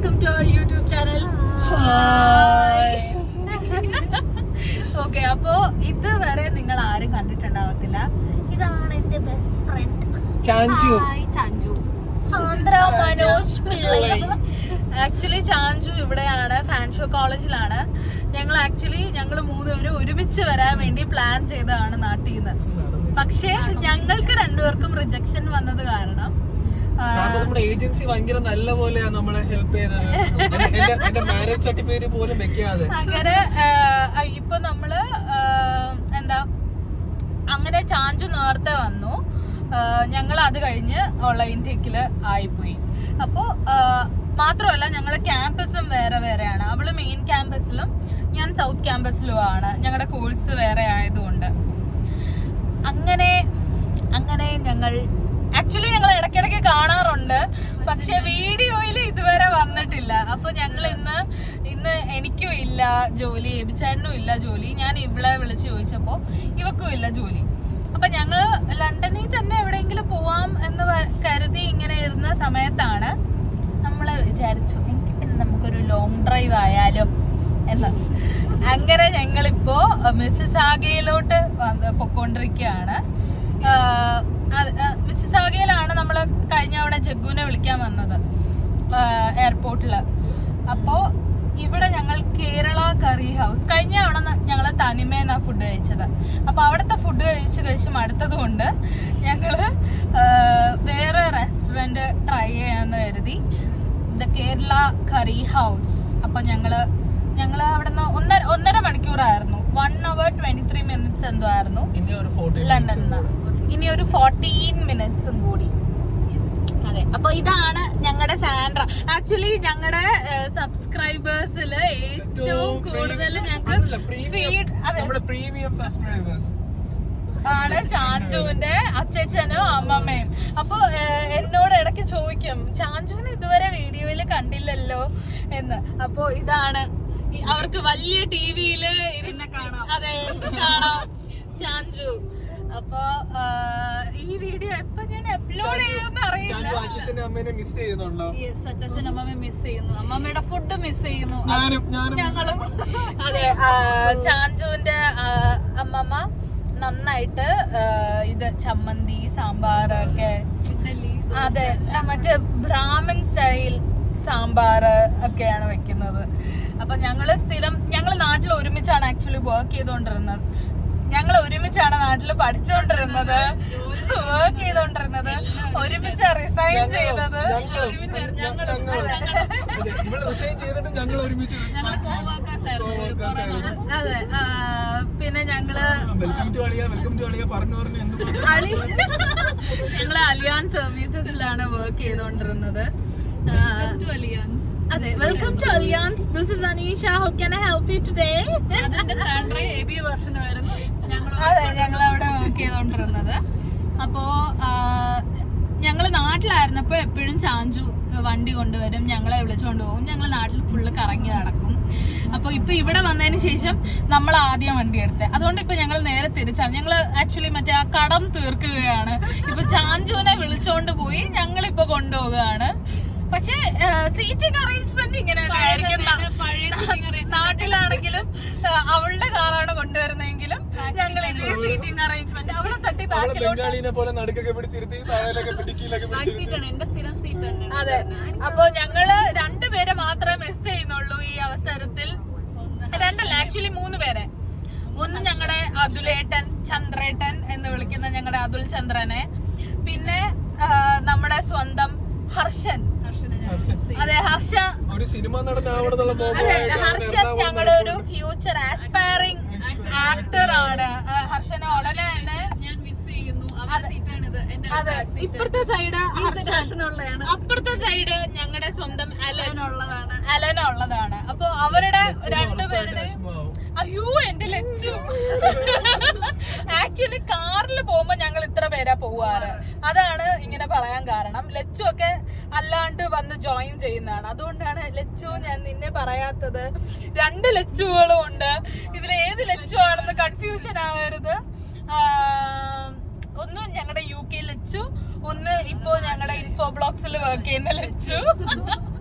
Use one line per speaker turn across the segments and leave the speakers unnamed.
Welcome to our YouTube channel okay അപ്പോ ഇതുവരെ നിങ്ങൾ ആരും കണ്ടിട്ടുണ്ടാവത്തില്ല. ഇതാണ് എന്റെ best friend
Chanchu.
Chanchu. Sandra Manoj Pillai. Actually Chanchu ഇവിടെയാണ് ഫാൻ ഷോ കോളേജിലാണ് ഞങ്ങൾ ആക്ച്വലി ഞങ്ങൾ മൂന്നുപേരും ഒരുമിച്ച് വരാൻ വേണ്ടി പ്ലാൻ ചെയ്തതാണ് നാട്ടിൽ നിന്ന്. പക്ഷേ ഞങ്ങൾക്ക് രണ്ടുപേർക്കും റിജക്ഷൻ വന്നത് കാരണം
കാരണം നമ്മുടെ ഏജൻസി ഭയങ്കര നല്ല പോലെയാ നമ്മളെ ഹെൽപ്പ് ചെയ്തത്. എന്റെ- മാരേജ് സർട്ടിഫിക്കറ്റ് പോലും വെക്കാതെ.
അങ്ങനെ ഇപ്പൊ നമ്മൾ എന്താ അങ്ങനെ ചാഞ്ചു നേരത്തെ വന്നു. ഞങ്ങൾ അത് കഴിഞ്ഞ് ഉള്ള ഇന്ത്യക്കിൽ ആയിപ്പോയി. അപ്പോ മാത്രമല്ല ഞങ്ങളുടെ ക്യാമ്പസും വേറെ വേറെയാണ്. അവൾ മെയിൻ ക്യാമ്പസിലും ഞാൻ സൗത്ത് ക്യാമ്പസിലും ആണ്. ഞങ്ങളുടെ കോഴ്സ് വേറെ ആയതുകൊണ്ട്. അങ്ങനെ അങ്ങനെ ഞങ്ങൾ ആക്ച്വലി ഞങ്ങൾ ഇടയ്ക്കിടയ്ക്ക് കാണാറുണ്ട്. പക്ഷെ വീഡിയോയിൽ ഇതുവരെ വന്നിട്ടില്ല. അപ്പൊ ഞങ്ങൾ ഇന്ന് ഇന്ന് എനിക്കും ഇല്ല ജോലി എബിച്ചേട്ടനും ഇല്ല ജോലി. ഞാൻ ഇവിടെ വിളിച്ച് ചോദിച്ചപ്പോ ഇവക്കും ഇല്ല ജോലി. അപ്പൊ ഞങ്ങൾ ലണ്ടനിൽ തന്നെ എവിടെയെങ്കിലും പോവാം എന്ന് കരുതി ഇങ്ങനെ ഇരുന്ന സമയത്താണ് നമ്മൾ വിചാരിച്ചു എനിക്ക് പിന്നെ നമുക്കൊരു ലോങ് ഡ്രൈവ് ആയാലും എന്ന്. അങ്ങനെ ഞങ്ങളിപ്പോ മിസ്സസ് ആഗയിലോട്ട് വന്ന് പൊക്കോണ്ടിരിക്കുകയാണ്. മിസ്സസ് ആഗയിലാണ് നമ്മൾ കഴിഞ്ഞ അവിടെ ജഗ്ഗുവിനെ വിളിക്കാൻ വന്നത് എയർപോർട്ടിൽ അപ്പോൾ ഇവിടെ ഞങ്ങൾ കേരള കറി ഹൗസ് കഴിഞ്ഞ അവിടെ ഞങ്ങൾ തനിമേന്നാണ് ഫുഡ് കഴിച്ചത്. അപ്പോൾ അവിടുത്തെ ഫുഡ് കഴിച്ച് കഴിച്ച് മടുത്തത് കൊണ്ട് ഞങ്ങൾ വേറെ റെസ്റ്റോറന്റ് ട്രൈ ചെയ്യാമെന്ന് കരുതി. ദ കേരള കറി ഹൗസ് അപ്പോൾ ഞങ്ങൾ ഞങ്ങൾ അവിടെ നിന്ന് ഒന്നര ഒന്നര മണിക്കൂറായിരുന്നു. One hour twenty three minutes എന്തോ ആയിരുന്നു. ലണ്ടനിൽ നിന്ന് ഇനി ഒരു ഫോർട്ടീൻ മിനിറ്റ്സും കൂടി. അതെ അപ്പൊ ഇതാണ് ഞങ്ങളുടെ സാൻഡ്ര ആക്ച്വലി ഞങ്ങളുടെ സബ്സ്ക്രൈബേഴ്സിൽ ഏറ്റവും കൂടുതൽ ഞങ്ങൾക്ക്
പ്രീമിയം സബ്സ്ക്രൈബേഴ്സ്
ആണ് ചാഞ്ചുവിന്റെ അച്ഛനും അമ്മമ്മയും. അപ്പൊ എന്നോട് ഇടയ്ക്ക് ചോദിക്കും ചാഞ്ചുവിനെ ഇതുവരെ വീഡിയോയിൽ കണ്ടില്ലല്ലോ? എന്ന്. അപ്പൊ ഇതാണ് അവർക്ക് വലിയ ടിവിയിൽ കാണാം. അതെ കാണാം. ചാഞ്ചു. അപ്പൊ ഈ വീഡിയോ എപ്പൊ ഞാൻ അപ്ലോഡ് ചെയ്യുമെന്ന് അറിയില്ല
അമ്മേനെ മിസ് ചെയ്യുന്നുണ്ടോ?
യെസ് അച്ഛൻ അമ്മമ്മ മിസ് ചെയ്യുന്നു. അമ്മമ്മയുടെ ഫുഡ് മിസ് ചെയ്യുന്നു. ഞങ്ങളും.
അതെ ചാഞ്ചുവിന്റെ അമ്മമ്മ നന്നായിട്ട് ഇത് ചമ്മന്തി സാമ്പാർ ഒക്കെ അതെ മറ്റേ ബ്രാഹ്മൺ സ്റ്റൈൽ സാമ്പാർ ഒക്കെയാണ് വെക്കുന്നത്. അപ്പൊ ഞങ്ങൾ സ്ഥിരം ഞങ്ങൾ നാട്ടിൽ ഒരുമിച്ചാണ് ആക്ച്വലി വർക്ക് ചെയ്തുകൊണ്ടിരുന്നത് ഞങ്ങൾ ഒരുമിച്ചാണ് നാട്ടിൽ പഠിച്ചുകൊണ്ടിരുന്നത് വർക്ക് ചെയ്തോണ്ടിരുന്നത്. ഒരുമിച്ച് റിസൈൻ ചെയ്തത്. അതെ. പിന്നെ ഞങ്ങൾ ഞങ്ങൾ അലിയാൻ സർവീസസിലാണ് വർക്ക്
അലിയൻസ്
അതെ welcome to Allianz this is Aneesha how can I help you today
അതിന്റെ സാലറി എ ബി വെർഷൻ
അതെ. ഞങ്ങൾ അവിടെ വർക്ക് ചെയ്തോണ്ടിരുന്നത്. അപ്പോ ഞങ്ങൾ ഞങ്ങൾ നാട്ടിലായിരുന്നപ്പോ എപ്പോഴും ചാഞ്ചു വണ്ടി കൊണ്ടുവരും. ഞങ്ങളെ വിളിച്ചുകൊണ്ട് പോകും ഞങ്ങൾ നാട്ടിൽ ഫുള്ള് കറങ്ങി നടക്കും. അപ്പോൾ ഇപ്പോൾ ഇവിടെ വന്നതിന് ശേഷം നമ്മൾ ആദ്യം വണ്ടി എടുത്തത് അതുകൊണ്ട് ഇപ്പോൾ ഞങ്ങൾ നേരെ തിരിച്ചാണ്. ഞങ്ങൾ ആക്ച്വലി മറ്റേ ആ കടം തീർക്കുകയാണ്. ഇപ്പോൾ ചാഞ്ചുവിനെ വിളിച്ചുകൊണ്ട് പോയി ഞങ്ങളിപ്പോൾ കൊണ്ടുപോവുകയാണ്. പക്ഷേ സീറ്റിംഗ് അറേഞ്ച്മെന്റ് ഇങ്ങനെ നാട്ടിലാണെങ്കിലും അവളുടെ കാറാണ് കൊണ്ടുവരുന്നതെങ്കിലും ഞങ്ങൾ സീറ്റിംഗ് അറേഞ്ച്മെന്റ് അവളെ തട്ടി ബാക്കിലോട്ട്
പോലെ നടുക്കൊക്കെ പിടിച്ചിരുത്തി
എന്റെ സ്ഥിരം സീറ്റ്
അതെ. അപ്പൊ ഞങ്ങൾ രണ്ടുപേരെ മാത്രമേ മിസ് ചെയ്യുന്നുള്ളൂ ഈ അവസരത്തിൽ. രണ്ടല്ല ആക്ച്വലി മൂന്ന് പേരെ. ഒന്ന് ഞങ്ങളുടെ അതുലേട്ടൻ ചന്ദ്രേട്ടൻ എന്ന് വിളിക്കുന്ന ഞങ്ങളുടെ അതുൽ ചന്ദ്രനെ. പിന്നെ നമ്മുടെ സ്വന്തം ഹർഷൻ. അതെ ഹർഷ
ഒരു സിനിമ നടനാവണമെന്നുള്ള
അതെ ഹർഷൻ ഞങ്ങളുടെ ഒരു ഫ്യൂച്ചർ ആസ്പയറിംഗ് ആക്ടർ ആണ്. ഹർഷനെ ഉടനെ തന്നെ ഇപ്പുറത്തെ സൈഡ് ഹർഷൻ.
ഹർഷനുള്ളതാണ്
അപ്പുറത്തെ സൈഡ് ഞങ്ങളുടെ സ്വന്തം അലൻ.
ഉള്ളതാണ്
അലൻ ഉള്ളതാണ് അപ്പൊ അവരുടെ രണ്ടുപേരുടെ അയ്യോ എന്റെ ലച്ചു ആക്ച്വലി കാറിൽ പോകുമ്പോ പേരാ പോവാറ്. അതാണ് ഇങ്ങനെ പറയാൻ കാരണം. ലച്ചു ഒക്കെ അല്ലാണ്ട് വന്ന് ജോയിൻ ചെയ്യുന്നതാണ്. അതുകൊണ്ടാണ് ലച്ചു ഞാൻ നിന്നെ പറയാത്തത്. രണ്ട് ലച്ചുകളും ഉണ്ട്. ഇതിൽ ഏത് ലച്ചു ആണെന്ന് കൺഫ്യൂഷൻ ആവരുത്. ഒന്ന് ഞങ്ങളുടെ യു കെ ലച്ചു ഒന്ന് ഇപ്പോ ഞങ്ങളുടെ ഇൻഫോ ബ്ലോക്സിൽ വർക്ക് ചെയ്യുന്ന ലച്ചു.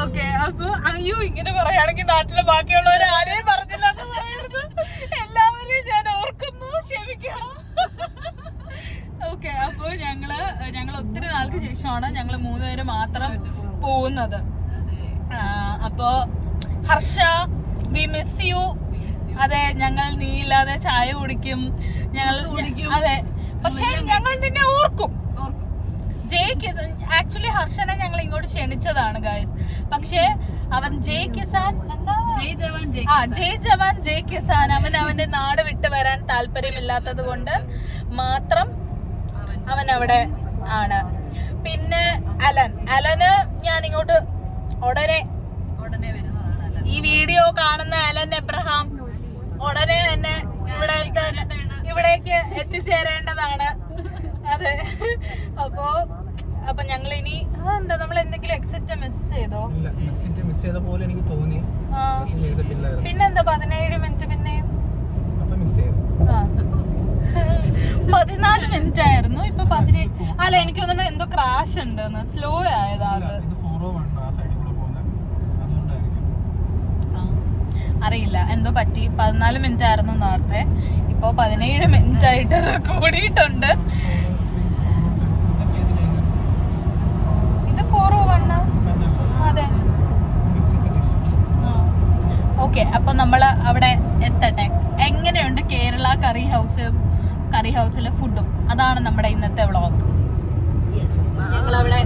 ഓക്കെ അപ്പൊ അയ്യോ ഇങ്ങനെ പറയുകയാണെങ്കിൽ നാട്ടിലെ ബാക്കിയുള്ളവർ ആരെയും പറഞ്ഞില്ല എന്ന് പറയരുത് എല്ലാവരെയും ഞാൻ ഓർക്കുന്നു ക്ഷമിക്കണം ഓക്കെ അപ്പൊ ഞങ്ങൾ ഞങ്ങൾ ഒത്തിരി നാൾക്ക് ശേഷമാണ് ഞങ്ങൾ മൂന്നുപേര് മാത്രം പോകുന്നത്. അപ്പോ ഹർഷ വി മിസ് യു അതെ ഞങ്ങൾ നീ ഇല്ലാതെ ചായ കുടിക്കും. ഞങ്ങൾ. അതെ പക്ഷെ ഞങ്ങൾ നിന്നെ ഓർക്കും. ജയ് കിസൻ ആക്ച്വലി ഹർഷനെ ഞങ്ങൾ ഇങ്ങോട്ട് ക്ഷണിച്ചതാണ് ഗായ്സ് പക്ഷേ അവൻ ജയ് കിസാൻ എന്താ?
ജയ് ജവാൻ ജയ്
ആ ജയ് ജവാൻ ജയ് കിസാൻ. അവൻ അവന്റെ നാട് വിട്ടു വരാൻ താല്പര്യമില്ലാത്തത് കൊണ്ട് മാത്രം
അവൻ
അവിടെ ആണ്. പിന്നെ അലൻ. അലന് ഞാൻ ഇങ്ങോട്ട് ഉടനെ
ഉടനെ വരുന്നതാണ്
ഈ വീഡിയോ കാണുന്ന അലൻ എബ്രഹാം ഉടനെ തന്നെ ഇവിടെ ഇവിടേക്ക് എത്തിച്ചേരേണ്ടതാണ്. അതെ. അപ്പോ അപ്പൊ ഞങ്ങൾ ഇനി എന്താ നമ്മൾ എന്തെങ്കിലും എക്സിറ്റ് മിസ് ചെയ്തോ?
ഇല്ല എക്സിറ്റ് മിസ് ചെയ്ത പോലെ എനിക്ക് തോന്നി.
പിന്നെന്താ പതിനേഴ് മിനിറ്റ് പിന്നെയും?
അപ്പൊ മിസ് ചെയ്തു.
ആ. പതിനാല് മിനിറ്റ് ആയിരുന്നു. ഇപ്പൊ പതിനെ അല്ല എനിക്ക് തോന്നുന്നു എന്തോ ക്രാഷ് ഉണ്ട് സ്ലോ ആയതാ അത്.
ആ.
അറിയില്ല. എന്തോ പറ്റി? പതിനാല് മിനിറ്റ് ആയിരുന്നു നേരത്തെ. ഇപ്പൊ പതിനേഴ് മിനിറ്റ് ആയിട്ട് കൂടിയിട്ടുണ്ട്.
ഇതിലേക്ക്.
ഇത് ഫോർ ഓ വൺ അതെ. ഓക്കെ അപ്പൊ നമ്മൾ അവിടെ എത്തട്ടെ? എങ്ങനെയുണ്ട് കേരള കറി ഹൗസ് കറി ഹൗസിലെ ഫുഡും അതാണ് നമ്മുടെ ഇന്നത്തെ വ്ളോഗ് ഞങ്ങൾ അവിടെ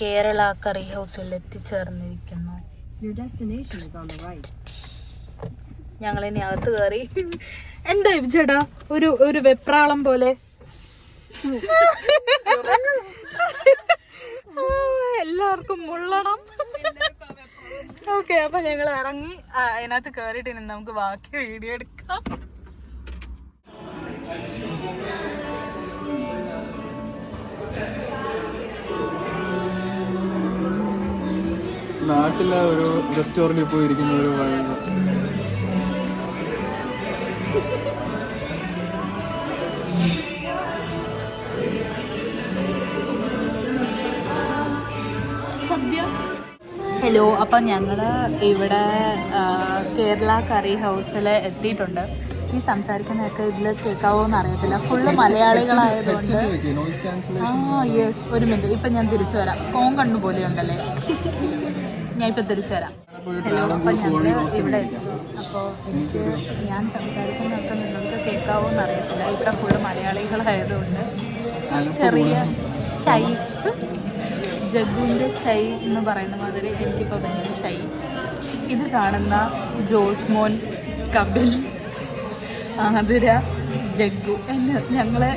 കേരള കറി ഹൗസിൽ എത്തിച്ചേർന്നിരിക്കുന്നു. ഞങ്ങൾ ഇനി അകത്ത് കയറി. എന്താ ചേട്ടാ? ഒരു ഒരു വെപ്രാളം പോലെ. എല്ലാവർക്കും മുള്ളണം. ഓക്കെ അപ്പൊ ഞങ്ങൾ ഇറങ്ങി. അതിനകത്ത് കയറിയിട്ട് ഇനി നമുക്ക് ബാക്കി വീഡിയോ എടുക്കാം.
നാട്ടിലെ ഒരു റെസ്റ്റോറന്റിൽ പോയി ഇരിക്കുന്ന ഒരു
സദ്യ. ഹലോ അപ്പം ഞങ്ങൾ ഇവിടെ കേരള കറി ഹൗസിൽ എത്തിയിട്ടുണ്ട്. ഈ സംസാരിക്കുന്നതൊക്കെ ഇതിൽ കേൾക്കാവോ എന്ന് അറിയത്തില്ല ഫുള്ള് മലയാളികളായതുകൊണ്ട്. ആ യെസ് ഒരു മിനിറ്റ് ഇപ്പം ഞാൻ തിരിച്ചു വരാം. കോങ്കണ്ണു കണ്ണു പോലെ ഉണ്ടല്ലേ ഞാൻ ഇപ്പം തിരിച്ചു വരാം. ഹലോ അപ്പം ഞങ്ങൾ ഇവിടെ എത്തി. അപ്പോൾ എനിക്ക് ഞാൻ സംസാരിക്കുന്നതൊക്കെ നിങ്ങൾക്ക് കേൾക്കാവോ എന്ന് അറിയത്തില്ല ഇവിടെ ഫുള്ള് മലയാളികളായതുകൊണ്ട് ചെറിയ ഷൈ ജഗുവിന്റെ ഷൈ എന്ന് പറയുന്ന മാതിരി എനിക്കിപ്പോൾ ഭയങ്കര ഷൈ. ഇത് കാണുന്ന ജോസ്മോൻ കപിൽ ആതിര ജഗ്ഗു. എന്നെ ഞങ്ങളെ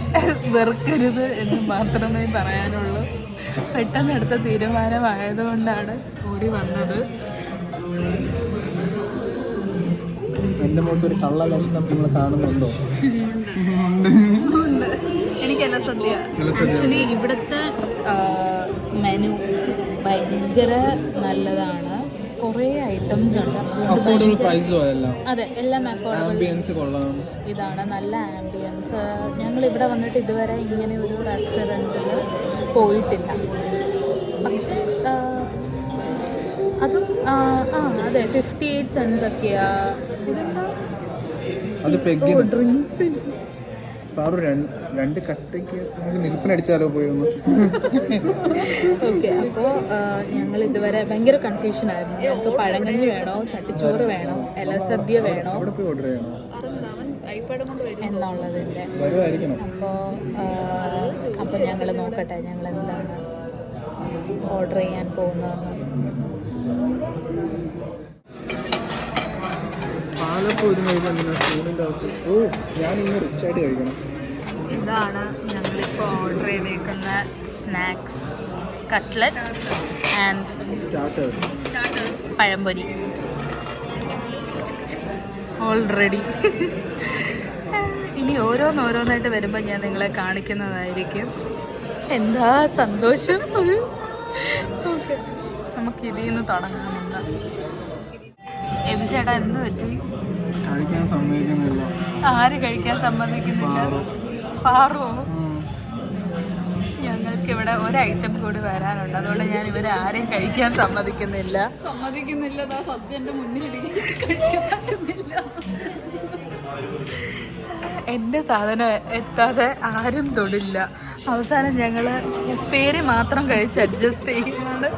വെറുക്കരുത് എന്ന് മാത്രമേ പറയാനുള്ളൂ. പെട്ടെന്ന് എടുത്ത തീരുമാനമായതുകൊണ്ടാണ് കൂടി വന്നത്.
എന്റെ മുഖത്ത് ഒരു കള്ള ലക്ഷണം നിങ്ങൾ കാണുന്നുണ്ടോ?
എനിക്കല്ല സദ്യ. ആക്ച്വലി ഇവിടുത്തെ മെനു ഭയങ്കര നല്ലതാണ്. കുറേ ഐറ്റംസ് ഉണ്ട്. അതെ. എല്ലാം അഫോർഡബിൾ ഇതാണ് നല്ല ആംബിയൻസ് ഞങ്ങൾ ഇവിടെ വന്നിട്ട് ഇതുവരെ ഇങ്ങനെ ഒരു റെസ്റ്റോറന്റിൽ പോയിട്ടില്ല. പക്ഷെ അതും ആ അതെ ഫിഫ്റ്റി എയ്റ്റ് സെൻസ് ഒക്കെയാ ഡ്രിങ്ക്സിന്
പാറു രണ്ട് കട്ടയ്ക്ക് നമുക്ക് നിൽപ്പിനടിച്ചാലോ പോയി ഒന്ന്
ഓക്കെ അപ്പോൾ ഞങ്ങൾ ഇതുവരെ ഭയങ്കര കൺഫ്യൂഷൻ ആയിരുന്നു. ഞങ്ങൾക്ക് പഴങ്കഞ്ഞി വേണോ? ചട്ടിച്ചോറ് വേണോ? ഇലസദ്യ വേണോ?
അവിടെ പോയി ഓർഡർ ചെയ്യണോ. എന്നുള്ളതിന്റെ
അപ്പോൾ അപ്പോൾ ഞങ്ങൾ നോക്കട്ടെ ഞങ്ങൾ എന്താണ് ഓർഡർ ചെയ്യാൻ പോകുന്നതെന്ന്.
പാൽ പാലപ്പം ഇത് കഴിക്കാൻ സ്പൂണിന്റെ ആവശ്യം ഓ ഞാൻ ഇന്ന് കഴിക്കണം.
ഇതാണ് ഞങ്ങളിപ്പോൾ ഓർഡർ ചെയ്തേക്കുന്ന snacks cutlet and
starters
pazhampori. Already ഇനി ഓരോന്നോരോന്നായിട്ട് വരുമ്പോൾ ഞാൻ നിങ്ങളെ കാണിക്കുന്നതായിരിക്കും. എന്താ സന്തോഷം? ഓക്കെ. നമുക്ക് ഇതിൽ നിന്ന് തുടങ്ങാം എന്താ? എബി ചേട്ടാ എന്ത് പറ്റി?
കഴിക്കാൻ സമ്മതിക്കുന്നില്ല.
ആര് കഴിക്കാൻ സമ്മതിക്കുന്നില്ല? പാറോ. ഞങ്ങൾക്ക് ഇവിടെ ഒരു ഐറ്റം കൂടി വരാനുണ്ട്. അതുകൊണ്ട് ഞാൻ ഇവരെ ആരെയും കഴിക്കാൻ സമ്മതിക്കുന്നില്ല.
സമ്മതിക്കുന്നില്ല സദ്യ എന്റെ മുന്നിലിരിക്കും കഴിക്കാൻ പറ്റുന്നില്ല.
എന്റെ സാധനം എത്താതെ ആരും തൊടില്ല. അവസാനം ഞങ്ങൾ പേര് മാത്രം കഴിച്ച് അഡ്ജസ്റ്റ് ചെയ്യുന്നുണ്ട്.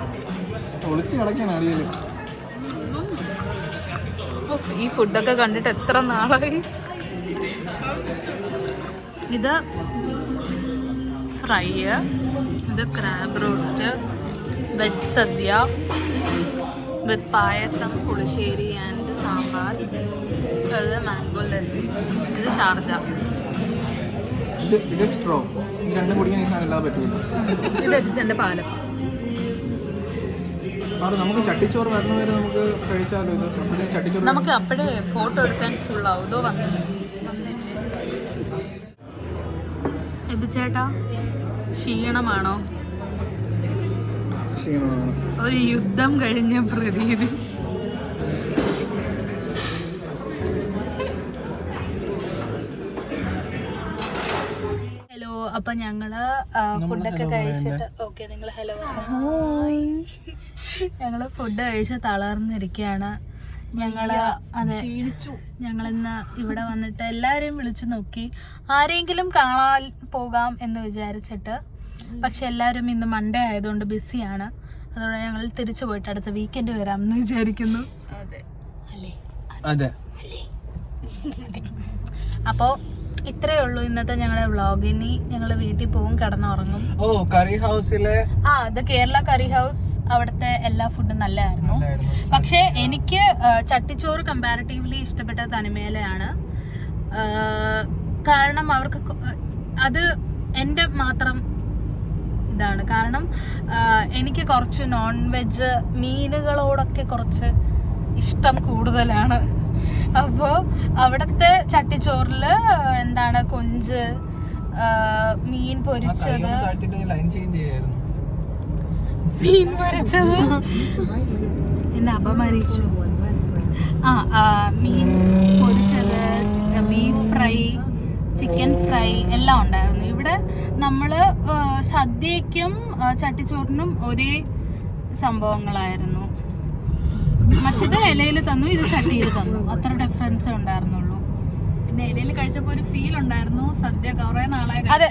ഒളിച്ച് കിടക്കാൻ അറിയില്ല.
ഈ ഫുഡൊക്കെ കണ്ടിട്ട് എത്ര നാളായി? ഇത് ഫ്രൈ ഇത് crab roast veg sadya with payasam pulissery and sambar അത് മാംഗോ ലസ്സി ഇത് ഷാർജ.
ഇത് ഇത് സ്ട്രോ രണ്ടും കുടിക്കാൻ ഈ സാധനം ഇല്ലാതെ പറ്റില്ല
ഇത് എത്തിച്ചെന്റെ പാലം
നമുക്ക് ചട്ടിച്ചോറ് വരണ വരെ നമുക്ക് കഴിച്ചാലോ ഇത്? അപ്പോഴേ ചട്ടിച്ചോറ്
നമുക്ക് അപ്പോഴേ ഫോട്ടോ എടുക്കാൻ ഫുൾ ആവും ഇതോ ക്ഷീണമാണോ?
ക്ഷീണമാണ്.
ഒരു യുദ്ധം കഴിഞ്ഞ പ്രതീതി. അപ്പൊ ഞങ്ങൾ ഫുഡൊക്കെ കഴിച്ചിട്ട് ഓക്കെ നിങ്ങൾ ഹലോ ഞങ്ങൾ ഫുഡ് കഴിച്ച് തളർന്നിരിക്കുകയാണ് ഞങ്ങൾ അതെ
ക്ഷീണിച്ചു.
ഞങ്ങളിന്ന് ഇവിടെ വന്നിട്ട് എല്ലാരെയും വിളിച്ചു നോക്കി. ആരെങ്കിലും കാണാൻ പോകാം എന്ന് വിചാരിച്ചിട്ട്. പക്ഷെ എല്ലാവരും ഇന്ന് മൺഡേ ആയതുകൊണ്ട് ബിസിയാണ്. അതുകൊണ്ട് ഞങ്ങൾ തിരിച്ചു പോയിട്ട് അടുത്ത വീക്കെൻഡ് വരാം എന്ന് വിചാരിക്കുന്നു.
അതെ.
അല്ലേ?
അതെ.
അപ്പോൾ ഇത്രയേ ഉള്ളൂ ഇന്നത്തെ ഞങ്ങളുടെ വ്ളോഗ് ഇനി ഞങ്ങൾ വീട്ടിൽ പോകും കിടന്നുറങ്ങും.
ഓ കറി ഹൗസിലെ
ആ ഇത് കേരള കറി ഹൗസ്. അവിടുത്തെ എല്ലാ ഫുഡും നല്ലതായിരുന്നു. പക്ഷേ എനിക്ക് ചട്ടിച്ചോറ് കമ്പാരിറ്റീവ്ലി ഇഷ്ടപ്പെട്ട തനിമേലയാണ്. കാരണം അവർക്ക് അത് എന്റെ മാത്രം ഇതാണ്. കാരണം എനിക്ക് കുറച്ച് നോൺ വെജ് മീനുകളോടൊക്കെ കുറച്ച് ഇഷ്ടം കൂടുതലാണ്. അപ്പോൾ അവിടത്തെ ചട്ടിച്ചോറിൽ എന്താണ് കൊഞ്ച് മീൻ പൊരിച്ചത്? മീൻ പൊരിച്ചത്? എന്നെ അപമാനിച്ചു. ആ മീൻ പൊരിച്ചത് ബീഫ് ഫ്രൈ ചിക്കൻ ഫ്രൈ എല്ലാം ഉണ്ടായിരുന്നു. ഇവിടെ നമ്മൾ സദ്യക്കും ചട്ടിച്ചോറിനും ഒരേ സംഭവങ്ങളായിരുന്നു. മറ്റത് ഇലയിൽ തന്നു ഇത് ചട്ടിയിൽ തന്നു. അത്ര ഡിഫറൻസ് ഉണ്ടായിരുന്നുള്ളൂ.
പിന്നെ ഇലയിൽ കഴിച്ചപ്പോ ഒരു ഫീൽ ഉണ്ടായിരുന്നു. സദ്യ കുറെ നാളായി
അതെ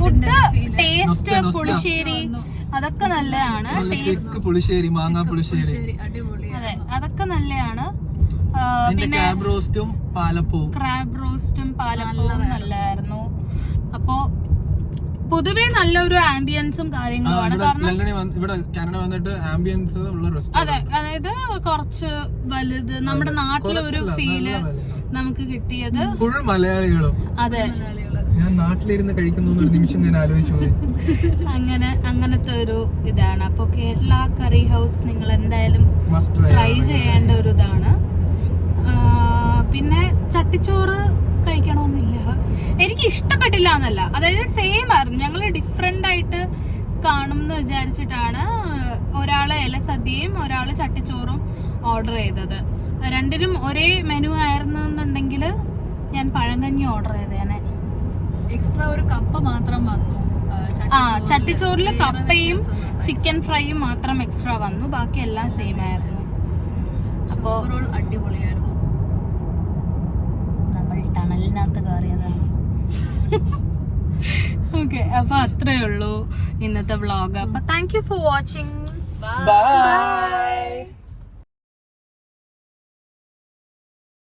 ഫുഡ് ടേസ്റ്റ്. പുളിശ്ശേരി അതൊക്കെ നല്ലതാണ്. ടേസ്റ്റ്
പുളിശ്ശേരി മാങ്ങാ പുളിശ്ശേരി.
അതെ അതൊക്കെ നല്ലതാണ്. പിന്നെ
ക്രാബ് റോസ്റ്റും പാലപ്പവും.
ക്രാബ് റോസ്റ്റും പാലപ്പവും നല്ലതായിരുന്നു. അപ്പോ പൊതുവെ നല്ലൊരു ആംബിയൻസും
കാര്യങ്ങളും
കാര്യങ്ങളുമാണ് കാരണം
ഇവിടെ കാനഡ വന്നിട്ട് ആംബിയൻസ് ഉള്ള
അതെ അതായത് കുറച്ച് വലുത് നമ്മുടെ നാട്ടിലെ ഒരു ഫീൽ നമുക്ക് കിട്ടിയത്.
ഫുൾ മലയാളികളും.
അതെ.
ഞാൻ നാട്ടിലിരുന്ന് കഴിക്കുന്നു നിമിഷം ഞാൻ ആലോചിച്ചു
അങ്ങനെ അങ്ങനത്തെ ഒരു ഇതാണ്. അപ്പൊ കേരള കറി ഹൗസ് നിങ്ങൾ എന്തായാലും ട്രൈ ചെയ്യേണ്ട ഒരു ഇതാണ്. പിന്നെ ചട്ടിച്ചോറ് കഴിക്കണമെന്നില്ല. എനിക്ക് ഇഷ്ടപ്പെട്ടില്ല എന്നല്ല. അതായത് സെയിം ആയിരുന്നു ഞങ്ങൾ ഡിഫറെന്റ് ആയിട്ട് കാണും എന്ന് വിചാരിച്ചിട്ടാണ് ഒരാളെ ഇല സദ്യയും ഒരാൾ ചട്ടിച്ചോറും ഓർഡർ ചെയ്തത്. രണ്ടിനും ഒരേ മെനു ആയിരുന്നു എന്നുണ്ടെങ്കിൽ ഞാൻ പഴങ്കഞ്ഞി ഓർഡർ ചെയ്തേനെ.
എക്സ്ട്രാ ഒരു കപ്പ മാത്രം വന്നു.
ആ ചട്ടിച്ചോറിൽ കപ്പയും ചിക്കൻ ഫ്രൈയും മാത്രം എക്സ്ട്രാ വന്നു. ബാക്കി എല്ലാം സെയിം ആയിരുന്നു. അപ്പോൾ
അടിപൊളിയായിരുന്നു.
ടണലിനകത്ത് കയറിയതാണ്. ഓക്കെ അപ്പൊ അത്രേ ഉള്ളൂ ഇന്നത്തെ വ്ളോഗ്. അപ്പൊ thank you for watching
bye